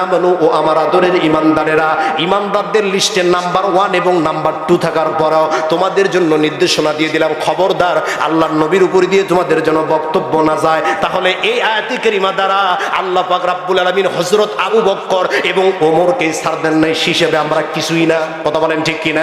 আমানু, ও আমার আদরের লিস্টে নাম্বার ওয়ান এবং নাম্বার টু থাকার তোমাদের জন্য নির্দেশনা দিয়ে দিলাম। খবরদার, আল্লাহর নবীর উপর দিয়ে তোমাদের বক্তব্য না যায়। তাহলে এই আল্লাহ হযরত আবু বক্কর এবং ওমরকে নাই। হিসেবে আমরা কিছুই না। কথা বলেন ঠিক কিনা?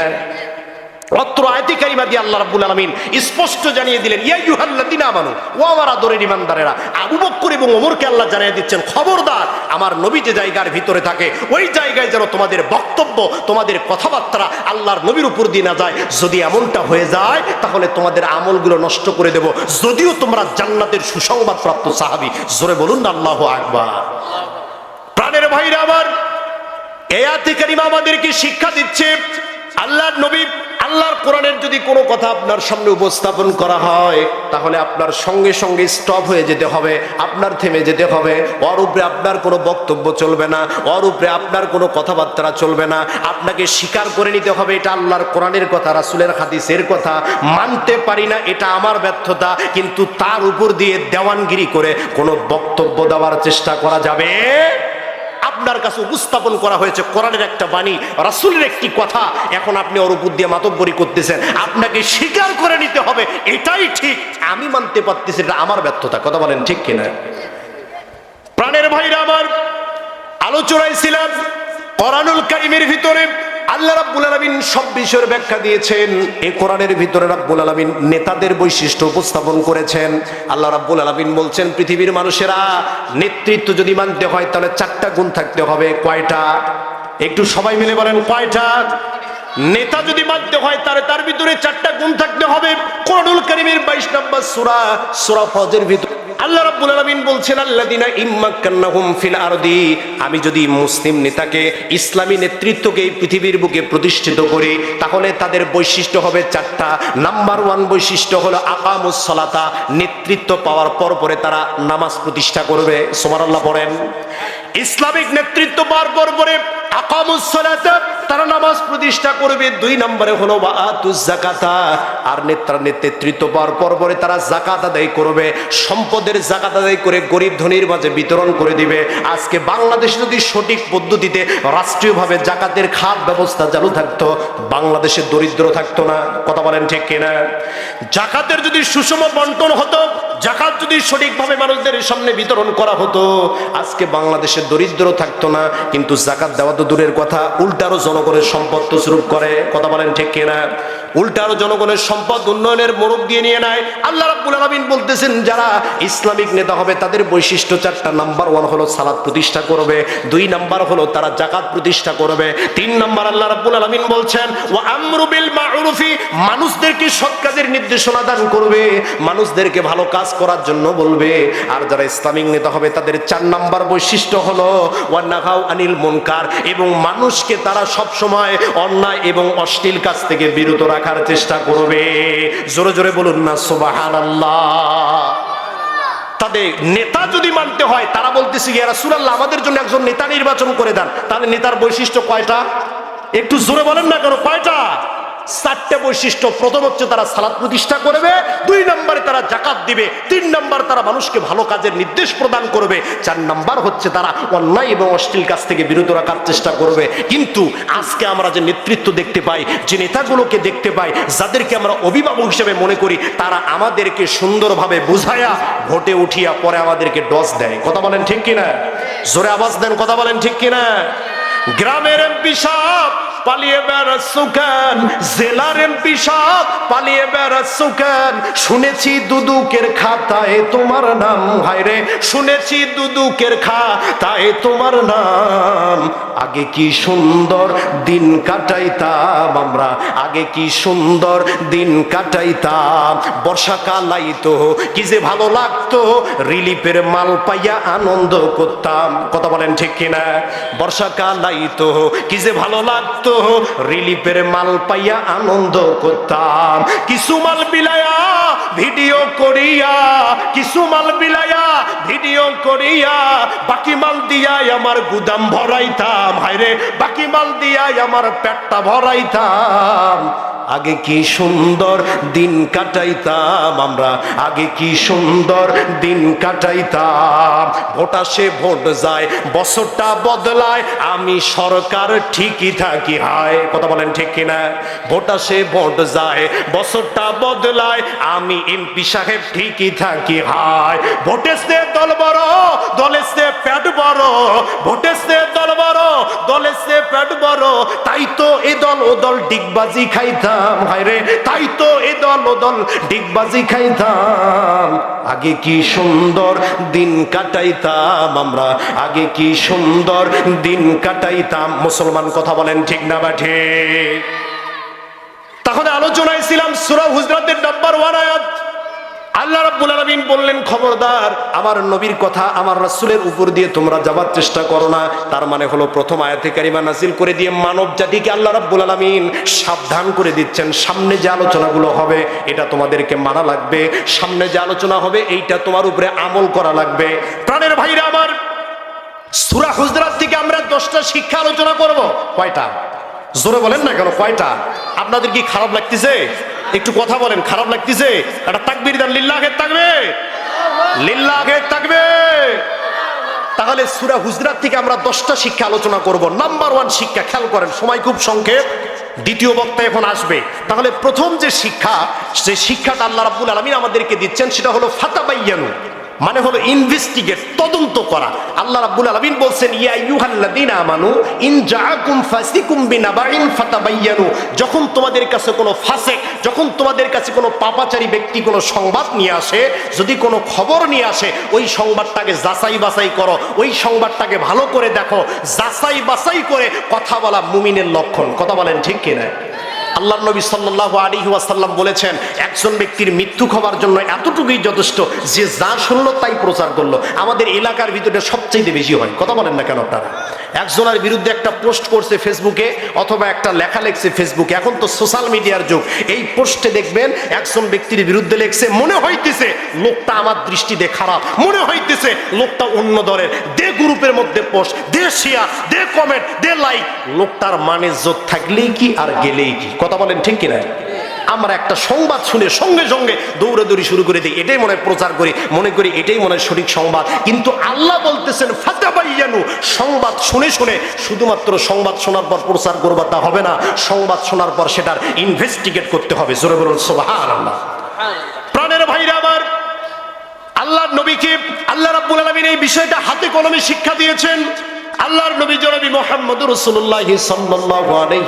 অত্র আয়াতি কারিমা দিয়ে আল্লাহ রাব্বুল আলামিন স্পষ্ট জানিয়ে দিলেন, ইয়া ইউহাল্লাযিনা আমানু, ও আমার আদরের ঈমানদারেরা, আবু বকর এবং ওমরকে আল্লাহ জানিয়ে দিচ্ছেন, খবরদার, আমার নবী যে জায়গার ভিতরে থাকে, ওই জায়গায় যেন তোমাদের বক্তব্য, তোমাদের কথাবার্তা আল্লাহর নবীর উপর দিয়ে না যায়। যদি এমনটা হয়ে যায়, তাহলে তোমাদের আমলগুলো নষ্ট করে দেব। যদিও তোমরা জান্নাতের সুসংবাদ প্রাপ্ত সাহাবী, জোরে বলুন আল্লাহু আকবার। প্রাণের ভাইরা আমার, এই আয়াতে কারিমা আমাদেরকে শিক্ষা দিচ্ছে, আল্লাহর নবী আল্লাহর কোরআনের যদি কোনো কথা আপনার সামনে উপস্থাপন করা হয়, তাহলে আপনার সঙ্গে সঙ্গে স্টপ হয়ে যেতে হবে, আপনার থেমে যেতে হবে। ওর উপরে আপনার কোনো বক্তব্য চলবে না, ওর উপরে আপনার কোনো কথাবার্তা চলবে না। আপনাকে স্বীকার করে নিতে হবে, এটা আল্লাহর কোরআনের কথা, রাসুলের হাদিসের কথা। মানতে পারি না, এটা আমার ব্যর্থতা, কিন্তু তার উপর দিয়ে দেওয়ানগিরি করে কোনো বক্তব্য দেওয়ার চেষ্টা করা যাবে? আপনার কাছে উপস্থাপন করা হয়েছে, কোরআনের একটা বাণী, রাসুলের একটি কথা, এখন আপনি ওর উপর দিয়ে মাতব্বরি করতেছেন। আপনাকে স্বীকার করে নিতে হবে, এটাই ঠিক। আমি মানতে পারতেছি এটা আমার ব্যর্থতা। কথা বলেন ঠিক কিনা? প্রাণের ভাইরা আমার, আলোচনায় ছিলাম করানুল কারিমের ভিতরে আল্লাহ রাব্বুল আলামিন সব বিষয়ের ব্যাখ্যা দিয়েছেন। এই কোরআনের ভিতরে রাব্বুল আলামিন নেতাদের বৈশিষ্ট্য উপস্থাপন করেছেন। আল্লাহ রাব্বুল আলামিন বলছেন, পৃথিবীর মানুষেরা নেতৃত্ব যদি মানতে হয়, তাহলে চারটা গুণ থাকতে হবে। কয়টা? একটু সবাই মিলে বলেন, কয়টা? নেতা যদি মানতে হয়, তাহলে তার ভিতরে চারটা গুণ থাকতে হবে। কোরআনুল কারিমের 22 নম্বর সূরা সূরা ফজর ভিতরে। আল্লাহ রাব্বুল আলামিন বলছেন, আল্লাযিনা ইম্মাক্কান্নাহুম ফিল আরদি আমি যদি মুসলিম নেতাকে, ইসলামী নেতৃত্বকে এই পৃথিবীর বুকে প্রতিষ্ঠিত করি, তাহলে তাদের বৈশিষ্ট্য হবে চারটা। নাম্বার ওয়ান বৈশিষ্ট্য হলো আকামুস সালাতা, নেতৃত্ব পাওয়ার পর পরে তারা নামাজ প্রতিষ্ঠা করবে। সুবহানাল্লাহ পড়েন ইসলামিক নেতৃত্ব পাওয়ার পর পরে তারা নামাজ প্রতিষ্ঠা করবে। দুই নম্বরে হলো আর পর পরে তারা জাকাত আদায় করবে। সম্পদের জাকাত আদায় করে গরিব ধনীর মাঝে বিতরণ করে দিবে। আজকে বাংলাদেশে যদি সঠিক পদ্ধতিতে রাষ্ট্রীয়ভাবে জাকাতের খাত ব্যবস্থা চালু থাকতো, বাংলাদেশে দরিদ্র থাকতো না। কথা বলেন ঠিক কিনা? জাকাতের যদি সুষম বন্টন হতো জাকাত যদি সঠিকভাবে মানুষদের সামনে বিতরণ করা হতো, আজকে বাংলাদেশে দরিদ্র থাকতো না, কিন্তু জাকাত দেওয়া তো দূরের কথা উল্টারও জনগণের সম্পদ তসরুপ করে। কথা বলেন ঠিক কিনা? উল্টারও জনগণের সম্পদ উন্নয়নের মোড়ক দিয়ে নিয়ে নেয়। আল্লাহ রাব্বুল আলামিন বলতেছেন, যারা ইসলামিক নেতা হবে, তাদের বৈশিষ্ট্য চারটা। নাম্বার ওয়ান হলো সালাত প্রতিষ্ঠা করবে, দুই নাম্বার হলো তারা জাকাত প্রতিষ্ঠা করবে, তিন নাম্বার আল্লাহ রাব্বুল আলামিন বলছেন, ওয়া আমরু বিল মা'রুফি মানুষদেরকে সৎ কাজের নির্দেশনা দান করবে, মানুষদেরকে ভালো কাজ করার জন্য বলবে। আর যারা ইসলামিক নেতা হবে, তাদের চার নাম্বার বৈশিষ্ট্য হলো, ওয়া নাহাউ আনিল মুনকার এবং মানুষকে তারা সব সময় অন্যায় এবং অশ্লীল কাজ থেকে বিরত রাখার চেষ্টা করবে। জোরে জোরে বলুন না সোবাহান তাদের নেতা যদি মানতে হয়, তারা বলতেছে এরা সুরাল্লাহ আমাদের জন্য একজন নেতা নির্বাচন করে দেন। তাদের নেতার বৈশিষ্ট্য কয়টা? একটু জোরে বলেন না কেন, কয়টা? চারটে বৈশিষ্ট্য। প্রথম হচ্ছে তারা সালাদ প্রতিষ্ঠা করবে, দুই নম্বরে তারা জাকাত দিবে, তিন নম্বর তারা মানুষকে ভালো কাজের নির্দেশ প্রদান করবে, চার নাম্বার হচ্ছে তারা অন্যায় এবং অশ্লীল কাজ থেকে বিরত রাখার চেষ্টা করবে। কিন্তু আজকে আমরা যে নেতৃত্ব দেখতে পাই, যে নেতাগুলোকে দেখতে পাই, যাদেরকে আমরা অভিভাবক হিসেবে মনে করি, তারা আমাদেরকে সুন্দরভাবে বুঝায়া ভোটে উঠিয়া পরে আমাদেরকে ডস দেয়। কথা বলেন ঠিক কিনা? জোরে আওয়াজ দেন, কথা বলেন ঠিক কিনা? গ্রামের এমপি সাহেব পালিয়ে বেড়াচ্ছ কেন জেলার এমপি সাহেব পালিয়ে বেড়াচ্ছ কেন শুনেছি দুদুকের খাতায় তোমার নাম হায়রে শুনেছি দুদুকের খাতায় তোমার নাম। আগে কি সুন্দর দিন কাটাইতাম আমরা, আগে কি সুন্দর দিন কাটাইতাম। বর্ষাকাল আইতো কি যে ভালো লাগতো, রিলিফের মাল পাইয়া আনন্দ করতাম। কথা বলেন ঠিক কিনা? বর্ষাকাল আইতো কি যে ভালো লাগতো রিলিফের মাল পাইয়া আনন্দ করতাম। কিছু মাল বিলায়া, ভিডিও করিয়া, কিছু মাল বিলায়া, ভিডিও করিয়া, বাকি মাল দিয়াই আমার গুদাম ভরাইতাম। হায়রে, বাকি মাল দিয়াই আমার পেটটা ভরাইতাম। আগে কি সুন্দর দিন কাটাইতাম আমরা? আগে কি সুন্দর দিন কাটাইতাম? ভোট আসে ভোট যায়, বছরটা বদলায়, আমি সরকার ঠিকই থাকি, হায়, কথা বলেন ঠিক কিনা? ভোট আসে ভোট যায়, বছরটা বদলায়, আমি এমপি সাহেব ঠিকই থাকি, হায় ভোটেসে দল বড় দলেসে পেট বড় ভোটেসে দল বড় দলেসে পেট বড়। তাই তো এ দল, ও দল ডিগবাজি খাইতাম। হায় রে তাই তো এ দল, ও দল ডিগবাজি খাইতাম। আগে কি সুন্দর দিন কাটাইতাম আমরা? আগে কি সুন্দর দিন কাটাইতাম। মুসলমান কথা বলেন ঠিক না বা ঠিক? তাহলে আলোচনায় ছিলাম সুরা হুজরাতের নাম্বার ওয়ান আয়াত। আল্লাহ খবরদার, আমার নবীর কথা আমার উপর দিয়ে তোমরা চেষ্টা করো না। তার মানে হলো প্রথম নাজিল করে দিয়ে মানব জাতিকে সাবধান করে দিচ্ছেন। সামনে যে আলোচনাগুলো হবে, এটা তোমাদেরকে মানা লাগবে। সামনে যে আলোচনা হবে, এইটা তোমার উপরে আমল করা লাগবে। প্রাণের ভাইরা আমার, সূরা হুজরাত থেকে আমরা দশটা শিক্ষা আলোচনা করব। কয়টা? জোরে বলেন না কেন, কয়টা? আপনাদের কি খারাপ লাগতেছে? একটু কথা বলেন, খারাপ লাগতেছে? একটা তাকবির দেন, লিল্লাহে থাকবে লিল্লাহে থাকবে তাহলে সুরা হুজরাত থেকে আমরা দশটা শিক্ষা আলোচনা করব। নাম্বার ওয়ান শিক্ষা, খেয়াল করেন, সময় খুব সংক্ষেপ। দ্বিতীয় বক্তা এখন আসবে। তাহলে প্রথম যে শিক্ষা, সে শিক্ষাটা আল্লাহ রাব্বুল আলামিন আমাদেরকে দিচ্ছেন, সেটা হলো ফাতাবাইয়ানু। মানে হলো ইনভেস্টিগেট তদন্ত করা। আল্লাহ রাব্বুল আলামিন বলছেন, ইয়া আইয়ুহাল্লাযীনা আমানু, ইন জাআকুম ফাসিকুম বিনাবাইন ফাতাবাইয়ানু। যখন তোমাদের কাছে কোনো ফাসিক, যখন তোমাদের কাছে কোনো পাপাচারী ব্যক্তি কোনো সংবাদ নিয়ে আসে, যদি কোনো খবর নিয়ে আসে, ওই সংবাদটাকে যাচাই বাছাই করো, ওই সংবাদটাকে ভালো করে দেখো, যাচাই বাছাই করে কথা বলা মুমিনের লক্ষণ। কথা বলেন ঠিক কিনা? আল্লাহ নবী সাল্লাহ আলী ওয়াসাল্লাম বলেছেন, একজন ব্যক্তির মৃত্যু হওয়ার জন্য এতটুকুই যথেষ্ট যে যা শুনলো তাই প্রচার করল। আমাদের এলাকার ভিতরে সবচেয়ে বেশি হয়। কথা বলেন না কেন আপনারা? একজনের বিরুদ্ধে একটা পোস্ট করছে ফেসবুকে অথবা একটা লেখা লেখছে ফেসবুকে। এখন তো সোশ্যাল মিডিয়ার যুগ। এই পোস্টে দেখবেন একজন ব্যক্তির বিরুদ্ধে লেখছে, মনে হইতেছে লোকটা আমার দৃষ্টিতে খারাপ। মনে হইতেছে লোকটা অন্য দলের। দে গ্রুপের মধ্যে পোস্ট, দে শেয়ার, দে কমেন্ট, দে লাইক। লোকটার মানে জোর থাকলেই কি আর গেলেই কি? কথা বলেন ঠিক কিনা? আমরা একটা সংবাদ শুনে সঙ্গে সঙ্গে দৌড়াদৌড়ি শুরু করে দিই। এটাই মনে প্রচার করি, মনে করি এটাই মনে সঠিক সংবাদ। কিন্তু আল্লাহ বলতেছেন, ফাতাবাইয়ানু। সংবাদ শুনে শুনে শুধুমাত্র সংবাদ শোনার পর প্রচার করবা তা হবে না, সংবাদ শোনার পর সেটার ইনভেস্টিগেট করতে হবে। জোরে বলুন সোবাহান আল্লাহ প্রাণের ভাইরা আমার, আল্লাহর নবীকে আল্লাহ রাব্বুল আলামিন এই বিষয়টা হাতে কলমে শিক্ষা দিয়েছেন। আল্লাহর নবী জনবী মোহাম্মদ রসুল্লাহ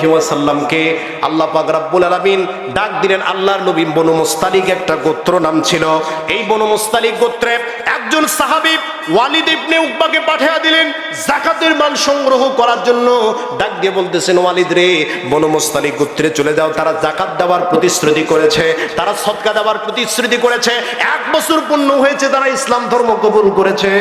ওয়াসাল্লামকে আল্লাহ পাক রাব্বুল আলমিন ডাক দিলেন আল্লাহর নবী বনু মুস্তালিক একটা গোত্র নাম ছিল। এই বনু মুস্তালিক গোত্রে একজন সাহাবী ওয়ালিদ ইবনে উকবাকে পাঠিয়ে দিলেন, জাকাতের মাল সংগ্রহ করার জন্য। ডাক দিয়ে বলতেছেন, ওয়ালিদ রে বনু মুস্তালিক গোত্রে চলে যাও। তারা জাকাত দেওয়ার প্রতিশ্রুতি করেছে, তারা সদকা দেওয়ার প্রতিশ্রুতি করেছে। এক বছর পূর্ণ হয়েছে, তারা ইসলাম ধর্ম কবুল করেছে।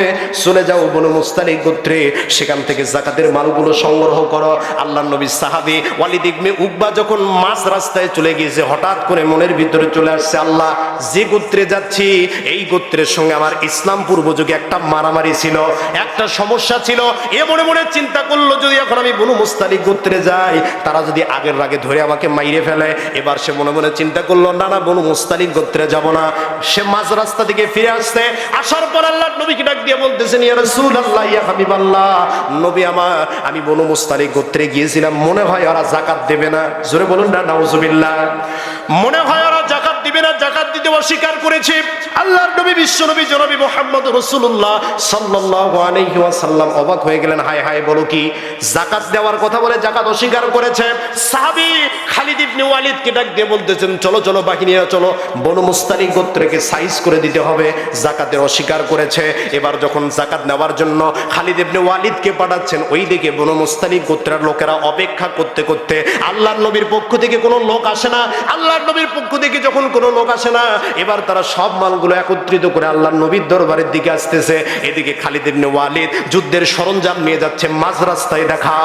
চলে যাও বনু মুস্তালিক গোত্রে, সেখান থেকে জাকাতের মালগুলো সংগ্রহ করো। আল্লাহ নবী সাহাবি ওয়ালিদ ইবনে উকবা যখন মাছ রাস্তায় চলে গিয়েছে, হঠাৎ করে মনের ভিতরে চলে আসছে, আল্লাহ, যে গোত্রে যাচ্ছি, এই গোত্রের সঙ্গে আমার ইসলাম পূর্ব যুগে একটা মারামারি ছিল, একটা সমস্যা ছিল। এ মনে মনে চিন্তা করল, যদি এখন আমি বনু মুস্তালিক গোত্রে যাই, তারা যদি আগের আগে ধরে আমাকে মাইরে ফেলে, এবার সে মনে মনে চিন্তা করল, না না, বনু মুস্তালিক গোত্রে যাব না। সে মাঝ রাস্তা থেকে ফিরে আসছে আসার পর আল্লাহ নবীকে ডাক দিয়ে বলতেছেন, ইয়া রাসূলুল্লাহ, ইয়া হাবিবাল্লাহ। নবী আমার, আমি বনু মুস্তালিক গোত্রে গিয়েছিলাম, মনে হয় ওরা জাকাত দেবে না। জোরে বলুন না, নাউজুবিল্লাহ। মনে হয় ওরা জাকাত দিবে জাকাত দিতে অস্বীকার করেছে। আল্লাহর নবী, বিশ্ব নবী, জনবী মোহাম্মদ রসুল্লাহ সাল্লাল্লাহু অবাক হয়ে গেলেন। হায় হায়, বলো কি? জাকাত দেওয়ার কথা বলে জাকাত অস্বীকার করেছে। সাহাবী খালিদ ইবনে ওয়ালিদকে ডাক দিয়ে বলতেছেন, চলো চলো বাহিনী চলো। বনু মুস্তালিক গোত্রকে সাইজ করে দিতে হবে। জাকাতের অস্বীকার করেছে। এবার যখন জাকাত নেওয়ার জন্য খালিদ ইবনে ওয়ালিদকে পাঠাচ্ছেন ওই দিকে বনু মুস্তালিক গোত্রের লোকেরা অপেক্ষা করতে করতে আল্লাহর নবীর পক্ষ থেকে কোনো লোক আসে না। আল্লাহর নবীর পক্ষ থেকে যখন কোনো লোক আসে না, এবার তারা সব মালগুলো একত্রিত করে আল্লাহর নবীর দরবারের দিকে আসতেছে। এদিকে খালিদ ইবনে ওয়ালিদ যুদ্ধের সরঞ্জাম নিয়ে যাচ্ছে মাঝ রাস্তায় দেখা।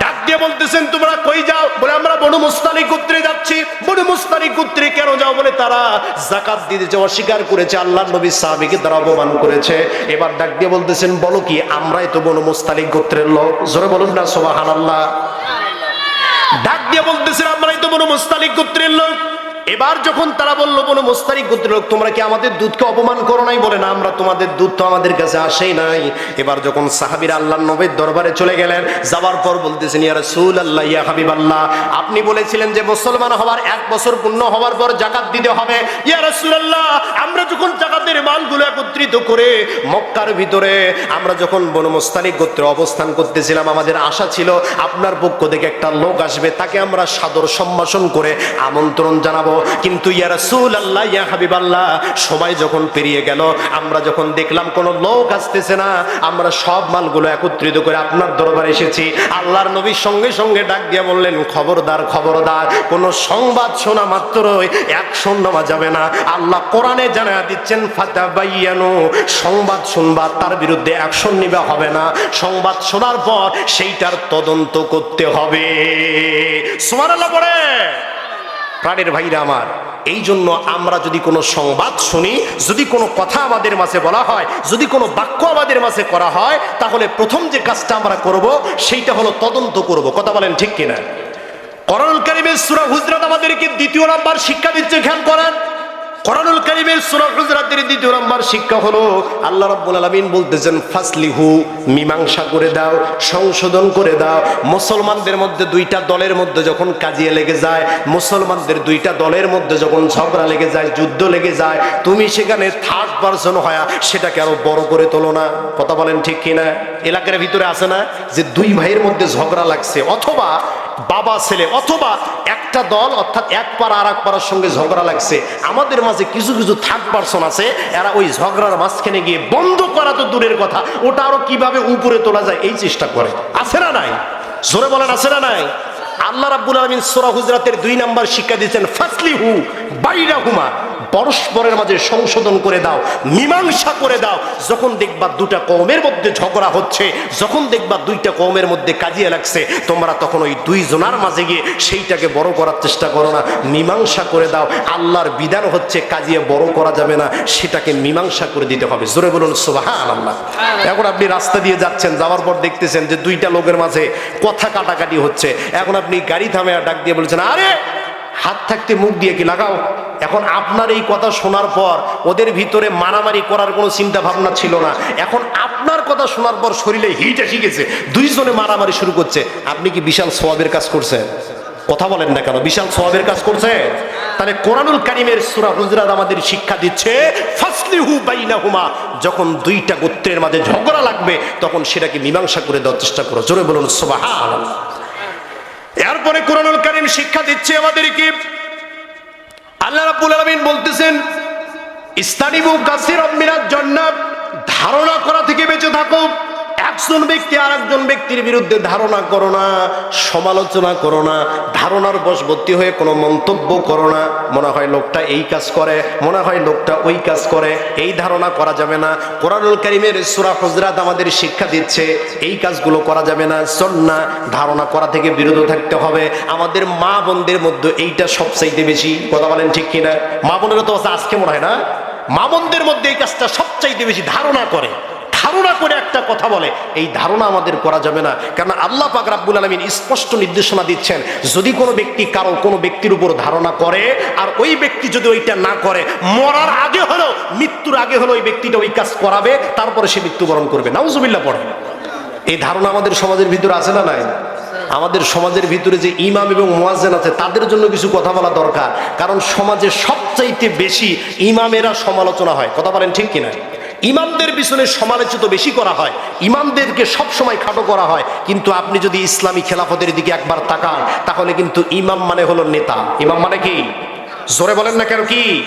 ডাক দিয়ে বলতেছেন, তোমরা কই যাও? বলে, আমরা বনু মুস্তালিক গোত্রে যাচ্ছি। বনু মুস্তারি গোত্রে কেন যাও বলে তারা জাকাত দিতে যে অস্বীকার করেছে আল্লাহ নবী সাহাবীকে তারা অপমান করেছে। এবার ডাক দিয়ে বলতেছেন বলো কি আমরাই তো বনু মুস্তালিক গোত্রের লোক। জোরে বলুন না সুবহানাল্লাহ। ডাক দিয়ে বলতেছেন আমরাই তো বনু মুস্তালিক গোত্রের লোক। এবার যখন তারা বলল বলো মোস্তারিক গোত্রের লোক, তোমরা কি আমাদের দুধকে অপমান করো নাই? বলে, না, আমরা তোমাদের দুধ তো আমাদের কাছে আসেই নাই। এবার যখন সাহাবির আল্লাহ নবীর দরবারে চলে গেলেন যাবার পর বলতেছেন, ইয়া রাসূল আল্লাহ ইয়া হাবিব আল্লাহ আপনি বলেছিলেন যে মুসলমান হওয়ার এক বছর পূর্ণ হওয়ার পর জাকাত দিতে হবে। ইয়া রাসূল আল্লাহ আমরা যখন জাকাতের মালগুলো একত্রিত করে মক্কার ভিতরে, আমরা যখন বনু মোস্তালিক গোত্রে অবস্থান করতেছিলাম, আমাদের আশা ছিল আপনার পক্ষ থেকে একটা লোক আসবে, তাকে আমরা সাদর সম্ভাষণ করে আমন্ত্রণ জানাব। কিন্তু ইয়া রাসূল আল্লাহ ইয়া হাবিব আল্লাহ সময় যখন পেরিয়ে গেল, আমরা যখন দেখলাম কোনো লোক আসতেছে না, আমরা সব মালগুলো একত্রিত করে আপনার দরবারে এসেছি। আল্লাহর নবীর সঙ্গে সঙ্গে ডাক দিয়ে বললেন, খবরদার খবরদার, কোনো সংবাদ শোনা মাত্রই অ্যাকশন নেওয়া যাবে না। আল্লাহ কোরআনে জানা দিচ্ছেন, ফাতাবাইয়ানু সংবাদ শুনবা, তার বিরুদ্ধে অ্যাকশন নিবে হবে না। সংবাদ শোনার পর সেইটার তদন্ত করতে হবে। সুবহানাল্লাহ পড়ে প্রাণের ভাইরা আমার এই জন্য আমরা যদি কোনো সংবাদ শুনি, যদি কোনো কথা আমাদের মাঝে বলা হয়, যদি কোনো বাক্য আমাদের মাঝে করা হয়, তাহলে প্রথম যে কাজটা আমরা করব, সেইটা হলো তদন্ত করব। কথা বলেন ঠিক কিনা? করণকারী সুরা হুজরাত আমাদেরকে দ্বিতীয় নাম্বার শিক্ষা দিচ্ছে, খেয়াল করেন। করণুল কারিমের সুরা হুজরাতের দ্বিতীয় নাম্বার শিক্ষা হলো, আল্লাহ রাব্বুল আলামিন বলতেছেন, ফাসলিহু, মীমাংসা করে দাও, সংশোধন করে দাও। মুসলমানদের মধ্যে দুইটা দলের মধ্যে যখন কাজিয়ে লেগে যায়, মুসলমানদের দুইটা দলের মধ্যে যখন ঝগড়া লেগে যায়, যুদ্ধ লেগে যায়, তুমি সেখানে থার্ড পারসন হয় সেটাকে আরও বড় করে তোলো না। কথা বলেন ঠিক কিনা? এলাকার ভিতরে আছে না? যে দুই ভাইয়ের মধ্যে ঝগড়া লাগছে, অথবা বাবা, ছেলে, অথবা একটা দল, অর্থাৎ এক পাড়া আর এক পাড়ার সঙ্গে ঝগড়া লাগছে। আমাদের মাঝে কিছু কিছু থার্ড পার্সন আছে, এরা ওই ঝগড়ার মাঝখানে গিয়ে বন্ধ করা তো দূরের কথা, ওটা আরও কীভাবে উপরে তোলা যায়, এই চেষ্টা করে। আছে না নাই? জোরে বলেন, আছে না নাই? আল্লাহ রাব্বুল আলামিন সূরা হুজরাতের দুই নাম্বার শিক্ষা দিয়েছেন, ফাসলিহু বাইরাহুমা পরস্পরের মাঝে সংশোধন করে দাও, মীমাংসা করে দাও। যখন দেখবা দুটা কওমের মধ্যে ঝগড়া হচ্ছে, যখন দেখবা দুইটা কওমের মধ্যে কাজিয়ে লাগছে, তোমরা তখন ওই দুই জনার মাঝে গিয়ে সেইটাকে বড় করার চেষ্টা করো না। মীমাংসা করে দাও। আল্লাহর বিধান হচ্ছে কাজিয়ে বড় করা যাবে না, সেটাকে মীমাংসা করে দিতে হবে। জোরে বলুন সুবাহান আল্লাহ এখন আপনি রাস্তা দিয়ে যাচ্ছেন, যাওয়ার পর দেখতেছেন যে দুইটা লোকের মাঝে কথা কাটাকাটি হচ্ছে। এখন আপনি গাড়ি থামে ডাক দিয়ে বলছেন, আরে, হাত থাকতে মুখ দিয়ে কি লাগাও? এখন আপনার এই কথা শোনার পর ওদের ভিতরে মারামারি করার কোনো চিন্তা ভাবনা ছিল না। এখন আপনার কথা শোনার পর শরীরে হিট এসে গেছে। দুইজনে মারামারি শুরু করছে। আপনি কি বিশাল সোয়াবের কাজ করছেন? কথা বলেন না কেন, বিশাল সোয়াবের কাজ করছে? তাহলে কোরআনুল কারিমের সুরা হুজরাত আমাদের শিক্ষা দিচ্ছে যখন দুইটা গোত্রের মাঝে ঝগড়া লাগবে, তখন সেটাকে মীমাংসা করে দেওয়ার চেষ্টা করো। জোরে বলুন, সুবহানাল্লাহ। এরপরে কোরআনুল কারিম শিক্ষা দিচ্ছে আমাদেরকে। আল্লাহ রাব্বুল আলামিন বলতেছেন, ইস্তানিবু কাসিরাম মিনাজ জান্নাত, ধারণা করা থেকে বেঁচে থাকো। একজন ব্যক্তি আর একজন ব্যক্তির বিরুদ্ধে ধারণা করো না, সমালোচনা করো না, ধারণার বশবর্তী হয়ে কোনো মন্তব্য করো না। মনে হয় লোকটা এই কাজ করে, মনে হয় লোকটা ওই কাজ করে, এই ধারণা করা যাবে না। কোরআনুল কারিমের সুরা হুজরাত আমাদের শিক্ষা দিচ্ছে, এই কাজগুলো করা যাবে না না ধারণা করা থেকে বিরত থাকতে হবে। আমাদের মা বোনদের মধ্যে এইটা সবচাইতে বেশি, কথা বলেন ঠিক কিনা? মা বোনেরা তো আজকে মনে হয় না, মা বোনদের মধ্যে এই কাজটা সবচাইতে বেশি ধারণা করে। ধারণা করে একটা কথা বলে, এই ধারণা আমাদের করা যাবে না। কারণ আল্লাহ পাক রাব্বুল আলামিন স্পষ্ট নির্দেশনা দিচ্ছেন, যদি কোনো ব্যক্তি কারও কোনো ব্যক্তির উপর ধারণা করে, আর ওই ব্যক্তি যদি ওইটা না করে, মরার আগে হলো মৃত্যুর আগে হলো ওই ব্যক্তিটা ওই কাজ করাবে, তারপরে সে মৃত্যুবরণ করবে। নাউজুবিল্লাহ পড়ে এই ধারণা আমাদের সমাজের ভিতরে আছে না নাই? আমাদের সমাজের ভিতরে যে ইমাম এবং মোয়াজ্জেন আছে, তাদের জন্য কিছু কথা বলা দরকার। কারণ সমাজে সবচাইতে বেশি ইমামেরা সমালোচনা হয়। কথা বলেন ঠিক কিনা? ইমামদের পিছনে সমালোচিত বেশি করা হয়। ইমামদেরকে সবসময় খাটো করা হয়। কিন্তু আপনি যদি ইসলামী খেলাফতের দিকে একবার তাকান, তাহলে কিন্তু ইমাম মানে হলো নেতা। ইমাম মানে কি? জোরে বলেন না কেন কি?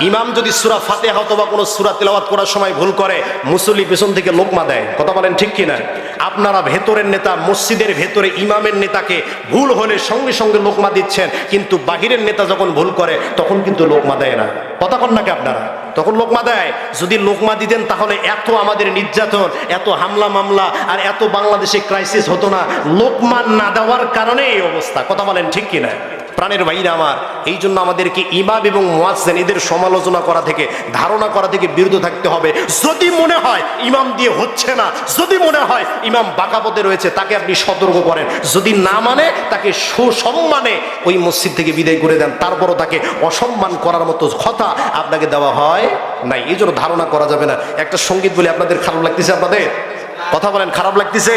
ইমাম যদি সুরা ফাতে অথবা কোনো সুরা তেলাওয়াত করার সময় ভুল করে, মুসল্লি পেছন থেকে লোকমা দেয়। কথা বলেন ঠিক কিনা? আপনারা ভেতরের নেতা, মসজিদের ভেতরে ইমামের নেতাকে ভুল হলে সঙ্গে সঙ্গে লোকমা দিচ্ছেন। কিন্তু বাহিরের নেতা যখন ভুল করে, তখন কিন্তু লোকমা দেয় না। কথা কন নাকি আপনারা? তখন লোকমা দেয়, যদি লোকমা দিতেন তাহলে এত আমাদের নির্যাতন, এত হামলা মামলা আর এত বাংলাদেশে ক্রাইসিস হতো না। লোকমা না দেওয়ার কারণে এই অবস্থা। কথা বলেন ঠিক কিনা? প্রাণের বাইরে আমার। এই জন্য আমাদেরকে ইমাম এবং মোয়াজ্জেন এদের সমালোচনা করা থেকে, ধারণা করা থেকে বিরত থাকতে হবে। যদি মনে হয় ইমাম দিয়ে হচ্ছে না, যদি মনে হয় ইমাম বাঁকাপথে রয়েছে, তাকে আপনি সতর্ক করেন। যদি না মানে তাকে সুসম্মানে ওই মসজিদ থেকে বিদায় করে দেন। তারপরও তাকে অসম্মান করার মতো কথা আপনাকে দেওয়া হয় নাই। এই জন্য ধারণা করা যাবে না। একটা সংগীত বলে, আপনাদের খারাপ লাগতেছে আপনাদের? কথা বলেন, খারাপ লাগতেছে?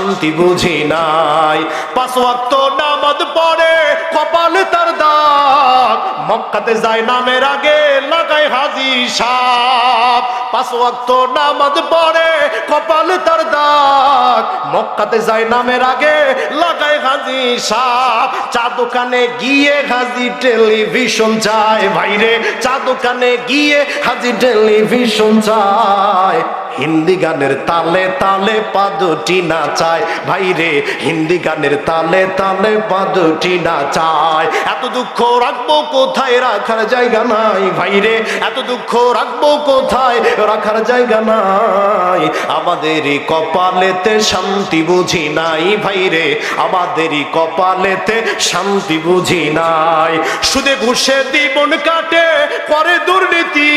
বুঝি নাই। পাঁচ ওয়াক্ত নামাজ পড়ে কপালে তার দাগ। মক্কাতে যায় নামের আগে লাগায় হাজি সাপ। পাঁচ ওয়াক্ত নামাজ পড়ে কপালে তার দাগ। মক্কাতে যায় নামের আগে লাগায় হাজি সাপ। চা দোকানে গিয়ে হাজি টেলিভিশন চায়। ভাইরে, চা দোকানে গিয়ে হাজি টেলিভিশন চায়। হিন্দি গানের তালে তালে পাদটি নাচায়। ভাইরে হিন্দি গানের তালে তালে পাদটি নাচায়। এত দুঃখ রাখব কোথায়? রাখার জায়গা নাই। ভাইরে এত দুঃখ রাখব কোথায়? রাখার জায়গা নাই। আমাদেরই কপালেতে শান্তি বুঝি নাই। ভাই রে আমাদেরই কপালেতে শান্তি বুঝি নাই। সুদে ঘুষে জীবন কাটে, করে দুর্নীতি।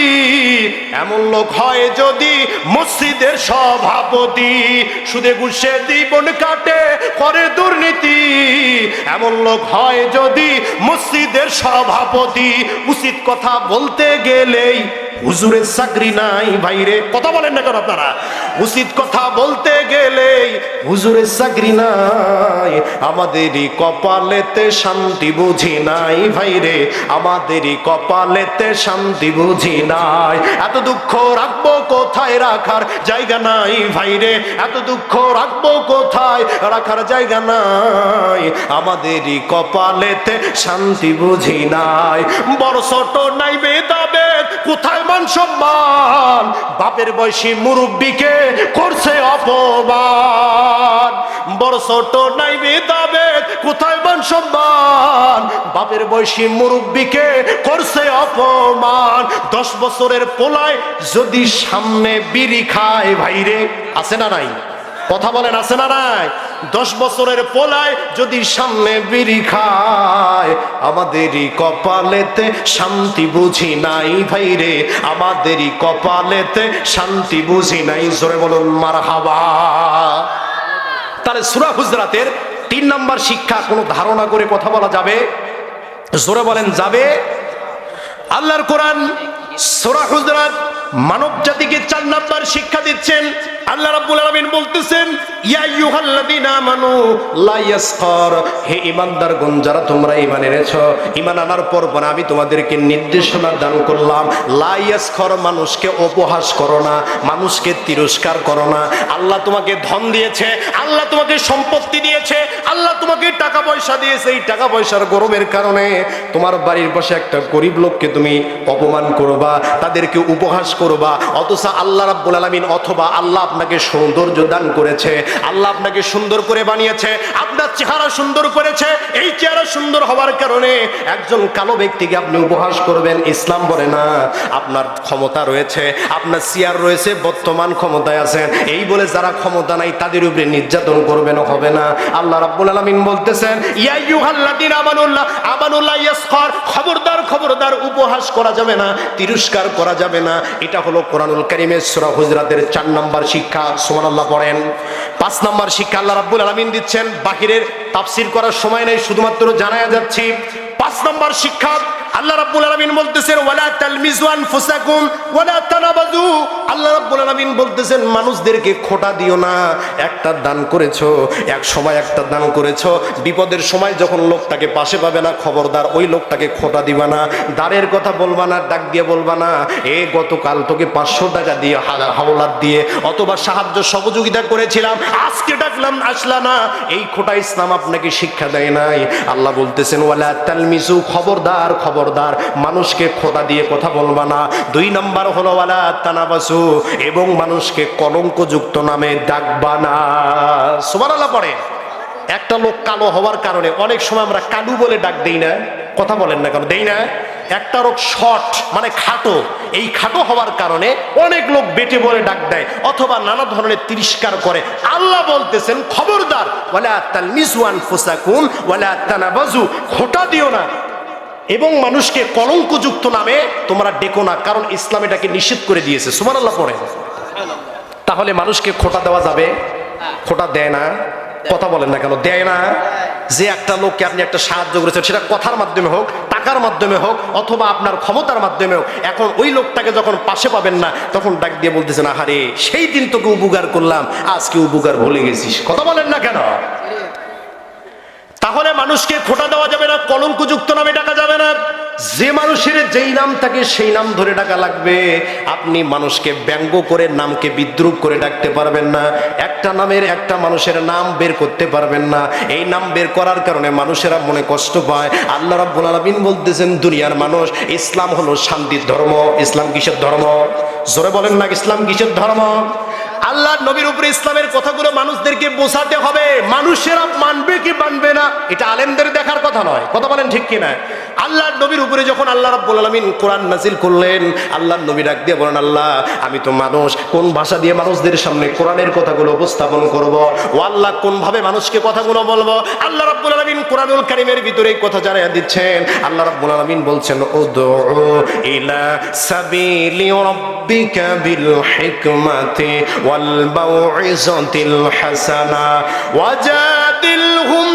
এমন লোক হয় যদি মসজিদের সভাপতি। সুদে ঘুষে জীবন কাটে, করে দুর্নীতি। এমন লোক হয় যদি মসজিদের সভাপতি। উচিত কথা বলতে গেলেই হুজুরের চাকরি নাই, ভাইরে, কথা বলেন না কেন আপনারা? উচিত কথা বলতে গেলে হুজুরের চাকরি নাই, আমাদেরই কপালেতে শান্তি বুঝি নাই, ভাইরে, আমাদেরই কপালেতে শান্তি বুঝি নাই। এত দুঃখ রাখব কোথায় রাখার জায়গা নাই, ভাইরে, এত দুঃখ রাখব কোথায় রাখার জায়গা নাই, আমাদেরই কপালেতে শান্তি বুঝি নাই। বড় ছোট নাই বেদাবেদ কোথায় মান সম্মান? বাপের বয়সী মুরব্বীকে করছে অপমান। বড় ছোট নাই বেদাবেদ কোথায় মান সম্মান? বাপের বয়সী মুরব্বীকে করছে অপমান। দশ বছরের পোলায় যদি সামনে বিড়ি খায় ভাইরে, আছে না নাই? কথা বলেন, আছে না নাই? দশ বছরের পোলায় যদি সামনে বিড়ি খায়, আমাদেরই কপালেতে শান্তি বুঝি নাই ভাইরে আমাদেরই কপালেতে শান্তি বুঝি নাই, জোরে বলুন মার হাবা তাহলে সুরা হুজরাতের তিন নাম্বার শিক্ষা, কোনো ধারণা করে কথা বলা যাবে? জোরে বলেন, যাবে? আল্লাহর কোরআন সোরা হুজরাত মানব জাতিকে চার নাম্বার শিক্ষা দিচ্ছেন। আল্লাহ রাব্বুল আলামিন বলতেছেন, ইয়া আইয়ুহাল্লাযীনা আমানু, লা ইয়াসখার হে যারা তোমরা ঈমান এনেছো, ঈমান আনার পর পর আমি তোমাদেরকে নির্দেশনা দান করলাম, লা ইয়াসখার মানুষকে করো না, মানুষকে তিরস্কার করো না। আল্লাহ তোমাকে ধন দিয়েছে, আল্লাহ তোমাকে সম্পত্তি দিয়েছে, আল্লাহ তোমাকে টাকা পয়সা দিয়েছে। এই টাকা পয়সার গরমের কারণে তোমার বাড়ির পাশে একটা গরিব লোককে তুমি অপমান করবা, তাদেরকে উপহাস করবা। অথচ আল্লাহ রাব্বুল আলামিন অথবা আল্লাহ আপনাকে সৌন্দর্য দান করেছে। আল্লাহ আপনাকে সুন্দর করে বানিয়েছে। আপনার চেহারা সুন্দর করেছে। এই চেহারা সুন্দর হওয়ার কারণে একজন কালো ব্যক্তিকে আপনি উপহাস করবেন, ইসলাম বলে না। আপনার ক্ষমতা রয়েছে, আপনার চেয়ার রয়েছে, বর্তমান ক্ষমতায় আছেন। এই বলে যারা ক্ষমতা নাই, তাদের উপরে নির্যাতন করবেন হবে না। আল্লাহ রাব্বুল আলামিন বলতেছেন, ইয়া আইয়ুহাল্লাযীনা আমানুল্লাহ আমানুল্লাহ ইয়াসখার, খবরদার খবরদার, উপহাস করা যাবে না, তিরস্কার করা যাবে না। এটা হলো কোরআনুল কারীমের সূরা হুজরাতের 4 নম্বর শিক্ষা। সুবহানাল্লাহ পড়েন। পাঁচ নম্বর শিক্ষা আল্লাহ রাব্বুল আলমিন দিচ্ছেন, বাহিরের তাফসির করার সময় নেই, শুধুমাত্র জানায়া যাচ্ছি। পাঁচ নম্বর শিক্ষা আল্লাহ রাব্বুল আলামিন বলতেছেন, ওয়ালা তালমিজু আনফুসাকুম, ওয়ালা তানাবাজু আল্লাহ রাব্বুল আলামিন বলতেছেন, মানুষদেরকে খোটা দিও না। একটা দান করেছ, এক সময় একটা দান করেছ। বিপদের সময় যখন লোকটাকে পাশে পাবে না, খবরদার ওই লোকটাকে খোটা দিবা না। দাঁড়ের কথা বলবা না, ডাক দিয়ে বলবা না। এ, গতকাল তোকে পাঁচশো টাকা দিয়ে হাওলাত দিয়ে, অথবা সাহায্য সহযোগিতা করেছিলাম। আজকে ডাকলাম, আসলা না। এই খোটা ইসলাম আপনাকে শিক্ষা দেয় নাই। আল্লাহ বলতেছেন, ওয়ালা তালমিজু খবরদার। খবরদার, মানুষকে খোটা দিয়ে কথা বলবা না। দুই নাম্বার হলো, ওয়ালা তানাবাসু, এবং মানুষকে কলঙ্কযুক্ত নামে ডাকবা না। সুবহানাল্লাহ পড়ে। একটা লোক কালো হওয়ার কারণে অনেক সময় আমরা কালু বলে ডাক দেই না। কথা বলেন না কেন, দেই না। একটা লোক শর্ট মানে খাটো, এই খাটো হওয়ার কারণে অনেক লোক বেটে বলে ডাক দেয়, অথবা নানা ধরনের তিরস্কার করে। আল্লাহ বলতেছেন, খবরদার, ওয়ালা তালমিজু আনফুসাকুম, ওয়ালা তানাবাজু, খোটা দিও না। এবং মানুষকে কলঙ্কযুক্ত নামে তোমরা ডেকো না, কারণ ইসলাম এটাকে নিষেধ করে দিয়েছে। সুবহানাল্লাহ পড়ে তাহলে মানুষকে খোটা দেওয়া যাবে? খোটা দেয় না? কথা বলেন না কেন? দেয় না? যে একটা লোককে আপনি একটা সাহায্য করেছেন, সেটা কথার মাধ্যমে হোক, টাকার মাধ্যমে হোক, অথবা আপনার ক্ষমতার মাধ্যমে হোক, এখন ওই লোকটাকে যখন পাশে পাবেন না, তখন ডাক দিয়ে বলতেছেন, আহারে, সেই দিন তোকে উপকার করলাম, আজকে উপকার ভুলে গেছিস। কথা বলেন না কেন? তাহলে মানুষকে খোটা দেওয়া যাবে না কলঙ্কযুক্ত নামে ডাকা যাবে না যে মানুষের যেই নাম থাকে সেই নাম ধরে ডাকা লাগবে। আপনি মানুষকে ব্যঙ্গ করে নামকে বিদ্রুপ করে ডাকতে পারবেন না। একটা নামের একটা মানুষের নাম বের করতে পারবেন না। এই নাম বের করার কারণে মানুষেরা মনে কষ্ট পায়। আল্লাহ রাব্বুল আলামিন বলতেছেন, দুনিয়ার মানুষ, ইসলাম হলো শান্তির ধর্ম। ইসলাম কিসের ধর্ম? জোরে বলেন না, ইসলাম কিসের ধর্ম? আল্লাহ নবীর উপরে ইসলামের কথাগুলো মানুষদেরকে বোঝাতে হবে। মানুষেরা মানবে কি মানবে না, এটা আলেমদের দেখার কথা নয়। কথা বলেন ঠিক কিনা? আল্লাহ নবীর উপরে যখন আল্লাহ রাব্বুল আলামিন কোরআন নাজিল করলেন আল্লাহ নবী ডাক দিয়ে বলেন, আল্লাহ, আমি তো মানুষ, কোন ভাষা দিয়ে মানুষদের সামনে কোরআনের কথাগুলো উপস্থাপন করব? ও আল্লাহ কোন ভাবে মানুষকে কথাগুলো বলব? আল্লাহ রাব্বুল আলামিন কোরআনুল কারীমের ভিতরে এই কথা জানিয়ে দিচ্ছেন। আল্লাহ রাব্বুল আলামিন বলছেন, উদউ ইলা সাবিলি রাব্বিকা বিল হিকমাতি ওয়াল মাউইজাতিল হাসানা ওয়াজাদিলহুম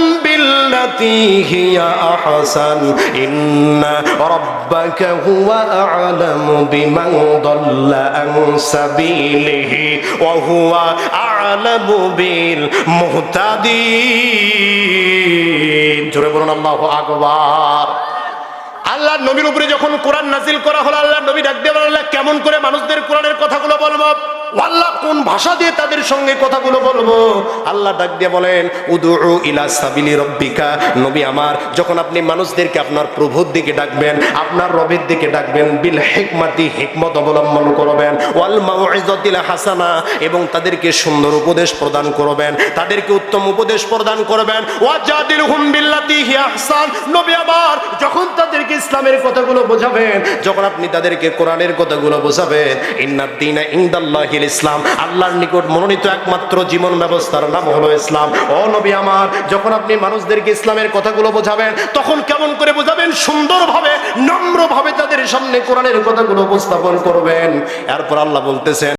হিয়া আহসান ইন্না রাব্বাকা হুয়া আ'লামু বিমান দাল্লা আন সাবিলিহি ওয়া হুয়া আ'লামু বিল মুহতাদিন জোরে বলুন আল্লাহু নবীর উপরে যখন কোরআন নাজিল করা হলো আল্লাহ নবী ডাক দিয়ে বলেন, কেমন করে মানুষদের কোরআনের কথাগুলো বলব? আল্লাহ কোন ভাষা দিয়ে তাদের সঙ্গে কথাগুলো বলব? আল্লাহ ডাক দিয়ে বলেন উদু ইলা সাবিলি রব্বিকা। নবী আমার, যখন আপনি মানুষদেরকে আপনার প্রভুর দিকে ডাকবেন, আপনার রবের দিকে ডাকবেন, বিল হিকমাতি হিকমত অবলম্বন করবেন, ওয়াল মাউইজাতিল হাসানা, এবং তাদেরকে সুন্দর উপদেশ প্রদান করবেন, তাদেরকে উত্তম উপদেশ প্রদান করবেন, ওয়াজাদিলহুম বিল্লাতি হিয়া আহসান। নবী আমার, যখন তাদেরকে ইসলামের কথাগুলো বোঝাবেন, যখন আপনি তাদেরকে কোরআনের কথাগুলো বোঝাবেন, ইন্নাদ দিনা ইনদাল্লাহিল ইসলাম, আল্লাহর নিকট মনোনীত একমাত্র জীবন ব্যবস্থার নাম হলো ইসলাম। ও নবী আমার, যখন আপনি মানুষদেরকে ইসলামের কথাগুলো বোঝাবেন, তখন কেমন করে বোঝাবেন? সুন্দরভাবে, নম্রভাবে তাদের সামনে কোরআনের কথাগুলো উপস্থাপন করবেন। এরপর আল্লাহ বলতেছেন